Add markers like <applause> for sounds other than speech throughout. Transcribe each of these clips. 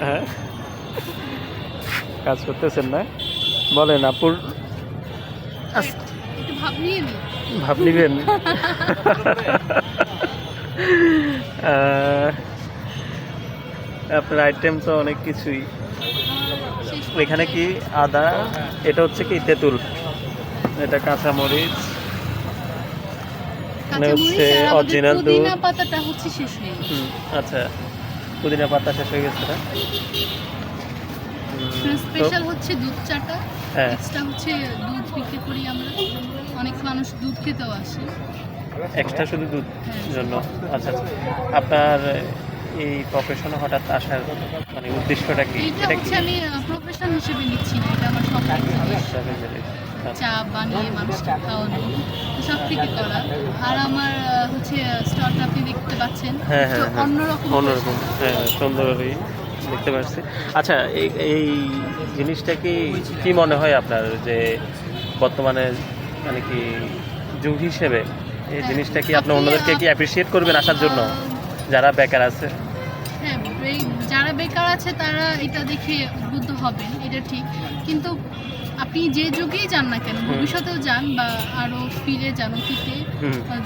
হ্যাঁ? কাজ করতেছেন না? বলেন আপুর ভাব নিবেন? <laughs> আপনার আইটেম তো অনেক কিছুই। এখানে কি আদা এটা হচ্ছে কি তেঁতুল? এটা কাঁচামরিচ। মানে হচ্ছে original দুধ। পাতাটা হচ্ছে শেষ গেছে। হুম, আচ্ছা। পুদিনা পাতা শেষ হয়ে গেছে না? স্পেশাল হচ্ছে দুধ চাটা। হ্যাঁ। এক্সট্রা হচ্ছে দুধ বিক্রি করি আমরা। অনেক মানুষ দুধ খেতেও আসে। এক্সট্রা শুধু দুধ হ্যাঁ। জন্য? আচ্ছা আচ্ছা। আপনার এই প্রফেশনে হঠাৎ আসার মানে উদ্দেশ্যটা কি? এটা হচ্ছে আমি প্রফেশন হিসেবে নিচ্ছি এটা আমার আচ্ছা, চা বানিয়ে মানুষকে খাওয়ানো সব থেকে করা। আর আমার হচ্ছে স্টলটা আপনি দেখতে পাচ্ছেন। হ্যাঁ হ্যাঁ হ্যাঁ। অন্যরকম অন্যরকম হ্যাঁ সুন্দরভাবেই দেখতে পাচ্ছি। আচ্ছা এই এই জিনিসটা কি কি মনে হয় আপনার যে বর্তমানে মানে কি যুগ হিসেবে এই জিনিসটা কি আপনি অন্যদেরকে কি অ্যাপ্রিসিয়েট করবেন আসার জন্য? যারা বেকার আছে। হ্যাঁ যারা বেকার আছে তারা এটা দেখে উদ্বুদ্ধ হবেন এটা ঠিক। কিন্তু আপনি যে যুগেই যান না কেন ভবিষ্যতেও যান বা আরও ফিরে যান অতীতে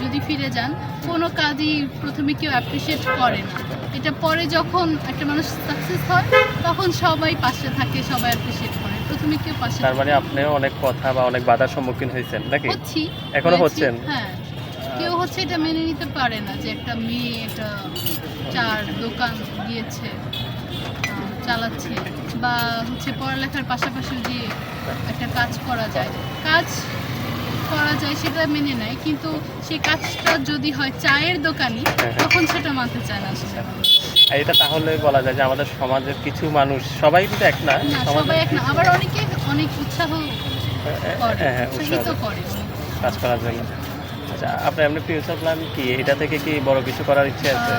যদি ফিরে যান কোনো কাজই প্রথমে কেউ অ্যাপ্রিসিয়েট করে না। এটা পরে যখন একটা মানুষ সাকসেস হয় তখন সবাই পাশে থাকে সবাই অ্যাপ্রিসিয়েট করে। প্রথমে কেউ পাশে তার মানে থাকে না। আপনি অনেক কথা বা অনেক বাধার সম্মুখীন হয়েছেন নাকি? হচ্ছি এখনও হচ্ছেন? হ্যাঁ। কেউ হচ্ছে এটা মেনে নিতে পারে না যে একটা মেয়ে একটা চার দোকান দিয়েছে চালাচ্ছে। বা হচ্ছে পড়ালেখার পাশাপাশি যে একটা কাজ করা যায় কাজ করা যায় সেটা মেনে নেয় কিন্তু সেই কাজটা যদি হয় চায়ের দোকানই হ্যাঁ। তখন সেটা মানতে চায় না এটা তাহলে বলা যায় যে আমাদের সমাজের কিছু মানুষ সবাই কিন্তু এক না সবাই এক না। আবার অনেকে অনেক উৎসাহ করে হ্যাঁ হ্যাঁ উৎসাহিত করে। কাজ করার জন্য। আচ্ছা আপনার এমনি ফিউচার প্ল্যান কি? এটা থেকে কি বড় কিছু করার ইচ্ছে আছে?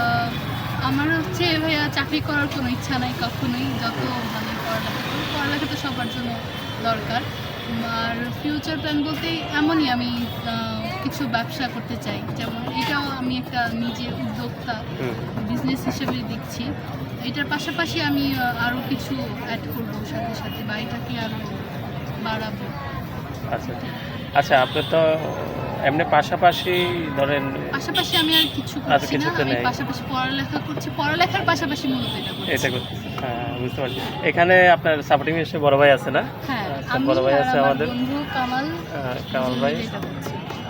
আমার হচ্ছে ভাইয়া চাকরি করার কোনো ইচ্ছা নাই কখনোই যত ভালো পড়ালেখা করি পড়ালেখা তো সবার জন্য দরকার। আর ফিউচার প্ল্যান বলতে এমনই আমি কিছু ব্যবসা করতে চাই। যেমন এটাও আমি একটা নিজে উদ্যোক্তা বিজনেস হিসেবে দেখছি। এটার পাশাপাশি আমি আরও কিছু অ্যাড করব সাথে সাথে বা এটাকে আরও বাড়াবো। আচ্ছা। আচ্ছা আপনি তো এমনি পাশাপাশি ধরেন পাশাপাশি আমি আর কিছু আর করছি না নেই। পাশাপাশি পড়ালেখা করছি পড়ালেখার পাশাপাশি মূলত এটা করছি। হ্যাঁ বুঝতে পারছি। এখানে আপনার সাপোর্টিং এসে বড় ভাই আছে না? হ্যাঁ আচ্ছা, বড় ভাই আছে আমাদের। বন্ধু কামাল কামাল ভাই।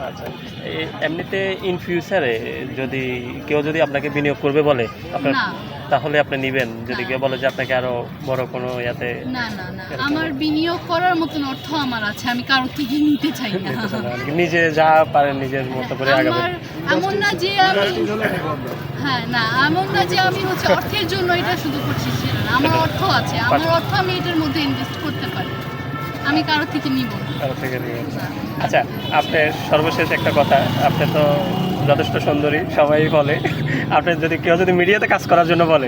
আচ্ছা। এমনিতে ইন ফিউচারে যদি কেউ যদি আপনাকে বিনিয়োগ করবে বলে আপনার তাহলে আপনি নিবেন? যদি কেউ বলে যে আপনাকে আরও বড় কোনো ইয়াতে না না না। আমার বিনিয়োগ করার মতন অর্থ আমার আছে। আমি কারও থেকে নিতে চাই না। মানে নিজে যা পারেন নিজের মতো করে আগাবেন। এমন না যে আমি হ্যাঁ না এমন না যে আমি হচ্ছে অর্থের জন্য এটা শুধু করছি সেটা না। আমার <laughs> অর্থ আছে। আমার অর্থ আমি এটার মধ্যে ইনভেস্ট করতে পারি। আমি কারোর থেকে নিব। কারোর কারও থেকে নিব। আচ্ছা আপনি সর্বশেষ একটা কথা। আপনি তো যথেষ্ট সুন্দরী সবাই বলে। আপনি যদি কেউ যদি মিডিয়াতে কাজ করার জন্য বলে।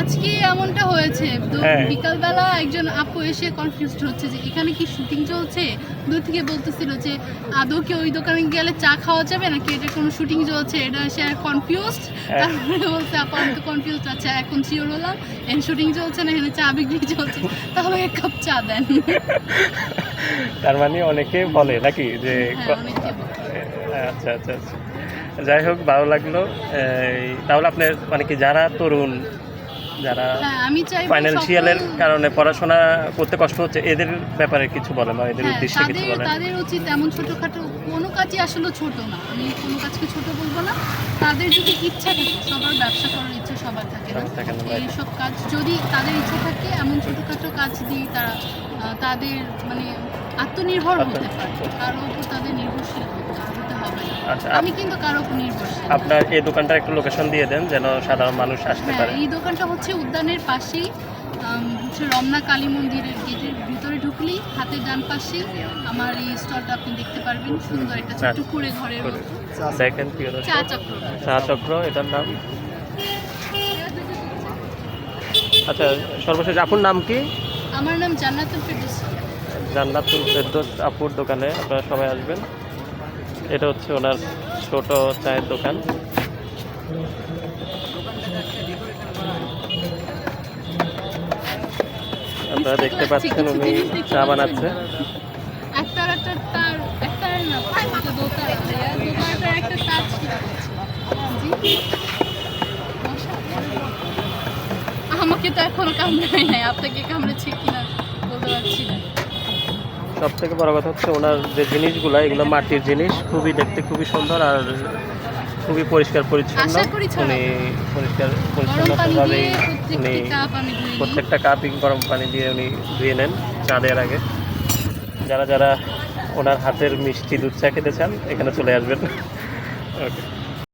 আজকে এমনটা হয়েছে হ্যাঁ। বিকালবেলা একজন আপু এসে কনফিউজড হচ্ছে যে এখানে কি শুটিং চলছে? দূর থেকে বলতেছিল যে আদৌ কি ওই দোকানে গেলে চা খাওয়া যাবে নাকি এটা কোনো শুটিং চলছে? এটা সে কনফিউজড হ্যাঁ। তারপরে বলছে আপু আমি তো কনফিউজড আচ্ছা এখন শিওর হলাম। এখানে শুটিং চলছে না এখানে চা বিক্রি চলছে। তাহলে এক কাপ চা দেন। তার মানে অনেকে বলে নাকি যে হ্যাঁ। আচ্ছা আচ্ছা আচ্ছা। যাই হোক ভালো লাগল। তাহলে আপনার মানে কি যারা তরুণ যারা হ্যাঁ আমি চাই ফাইন্যান্সিয়ালের কারণে পড়াশোনা করতে কষ্ট হচ্ছে এদের ব্যাপারে কিছু বলেন বা এদের উদ্দেশ্যে কিছু হ্যাঁ, বলেন। তাদের উচিত এমন ছোটখাটো কোনো কাজই আসলে ছোট না। আমি কোনো কাজকে ছোট বলব না। তাদের যদি ইচ্ছা থাকে সবার ব্যবসা করার ইচ্ছা সবার থাকে না। right. এইসব কাজ যদি তাদের ইচ্ছা থাকে এমন ছোটখাটো কাজ দিয়ে তারা তাদের মানে আত্মনির্ভর হতে পারে। কারও উপর তাদের নির্ভরশীল হতে না আচ্ছা আমি কিন্তু কারও উপর নির্ভরশীল। না। আপনার এই দোকানটার একটু লোকেশন দিয়ে দেন যেন সাধারণ মানুষ আসতে হ্যাঁ পারে। এই দোকানটা হচ্ছে উদ্যানের পাশেই আম, হচ্ছে রমনা কালী মন্দিরের গেটের ভিতরে ঢুকলেই হাতের ডান পাশেই আমার এই স্টলটা আপনি দেখতে পারবেন সুন্দর একটা ছোট্ট আচ্ছা। করে ঘরের মতো। দেখেন প্রিয় চা দর্শক চক্র। চা চক্র এটার নাম? আচ্ছা সর্বশেষ আপুর নাম কি? আমার নাম জান্নাতুল ফেরদৌস। জান্নাতুল ফেরদৌস আপুর দোকানে আপনারা সবাই আসবেন। এটা হচ্ছে ওনার ছোট চায়ের দোকান। আপনারা দেখতে পাচ্ছেন উনি চা বানাচ্ছে। আমাকে তো এখনও কামড়ায় নাই আপনাকে কামড়েছে কিনা বলতে পারছি না। সব থেকে বড় কথা হচ্ছে ওনার যে জিনিসগুলো এগুলো মাটির জিনিস খুবই দেখতে খুবই সুন্দর আর খুবই পরিষ্কার পরিচ্ছন্ন। উনি পরিষ্কার পরিচ্ছন্নভাবে উনি প্রত্যেকটি কাপ গরম পানি দিয়ে উনি ধুয়ে নেন চা দেওয়ার আগে। যারা যারা ওনার হাতের মিষ্টি দুধ চা খেতে চান এখানে চলে আসবেন। <laughs> ওকে